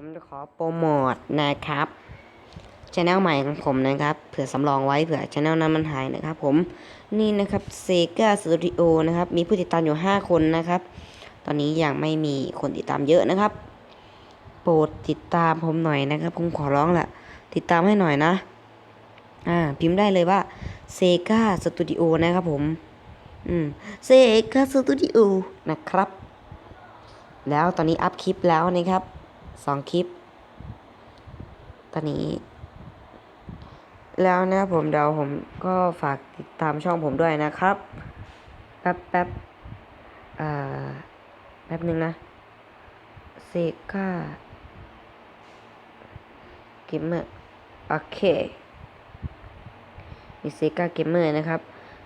ผมจะขอโปรโมทนะครับช anel ใหม่ของผมนะครับ เผื่อสำรองไว้เผื่อช anel นั้นมันหายนะครับผม นี่นะครับ Sega Studio นะครับ มีผู้ติดตามอยู่ 5 คนนะครับ ตอนนี้ยังไม่มีคนติดตามเยอะนะครับ โปรดติดตามผมหน่อยนะครับ ผมขอร้องแหละติดตามให้หน่อยนะ อ่า พิมพ์ได้เลยว่า Sega Studio นะครับผม อืม Sega Studio นะครับ แล้วตอนนี้อัพคลิปแล้วนะครับ สองคลิป ตอนนี้ แล้วนะผมเดี๋ยวผมก็ฝากติดตามช่องผมด้วยนะครับ แป๊บแป๊บอ่า แป๊บหนึ่งนะเซกาเกมเมอร์โอเคมีเซกาเกมเมอร์นะครับ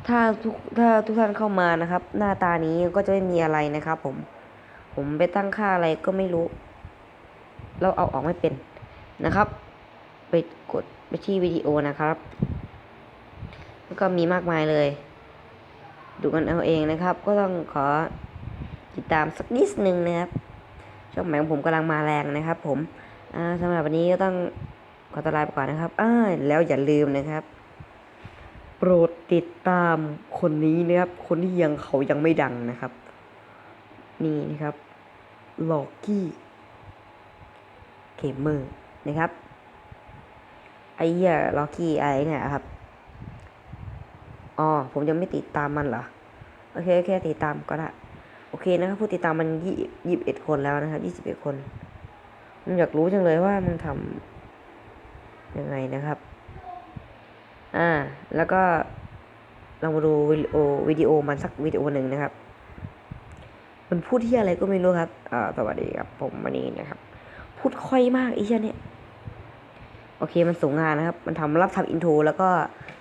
ถ้าทุกถ้าทุกท่านเข้ามานะครับ หน้าตานี้ก็จะไม่มีอะไรนะครับผม ผมไปตั้งค่าอะไรก็ไม่รู้ เราเอาออกไม่เป็นนะครับ ไปกดไปที่วิดีโอนะครับ แล้วก็มีมากมายเลย ดูกันเอาเองนะครับ ก็ต้องขอติดตามสักนิดนึงนะครับช่องใหม่ของผมกำลังมาแรงนะครับ ผมสำหรับวันนี้ก็ต้องขอตลาไปก่อนนะครับอ้าแล้วอย่าลืมนะครับ โปรดติดตามคนนี้นะครับ คนที่ยังเขายังไม่ดังนะครับ นี่นะครับ ลอกกี้ เกมเมอร์นะครับ ไอ้เหี้ยล็อกกี้อะไรเนี่ยครับอ๋อผมยังไม่ติดตามมันเหรอ โอเคโอเคติดตามก็ได้ โอเคนะครับ ผู้ติดตามมันยี่ยี่สิบเอ็ดคนแล้วนะครับยี่สิบเอ็ดคนผมอยากรู้จังเลยว่ามันทำยังไงนะครับ อ่า แล้วก็เรามาดูวิดีโอวิดีโอมันสักวิดีโอหนึ่งนะครับ มันพูดที่อะไรก็ไม่รู้ครับ อ่า สวัสดีครับ ผมวันนี้นะครับ พูดค่อยมากอ้เช่นเนี่ย โอเคมันส่งงานนะครับ มันทำรับทำอินโทรแล้วก็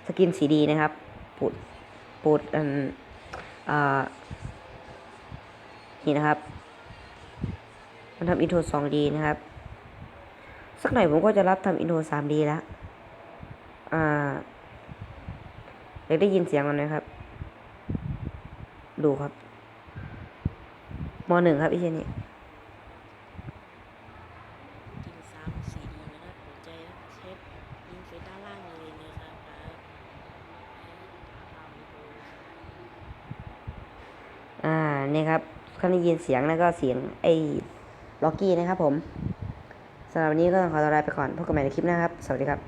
สกินสีดีนะครับปูดปูดอันอ่านี่นะครับ มันทำอินโทรสองดีนะครับ สักหน่อยผมก็จะรับทำอินโทรสามดีแล้ว อ่าอยากได้ยินเสียงมันไหมครับ ดูครับมหนึ่งครับไอ้เช่นนี้ซ้ำสีดีนะครับหัวใจครับเชฟ ลิงก์ไว้ด้านล่างเลยนะครับครับตามดูอ่าเนี่ยครับเขาได้ยินเสียงแล้วก็เสียงไอ้ล็อกกี้นะครับผมสำหรับวันนี้ก็ต้องขอตัวลาไปก่อนพบกันใหม่ในคลิปหน้าครับ สวัสดีครับ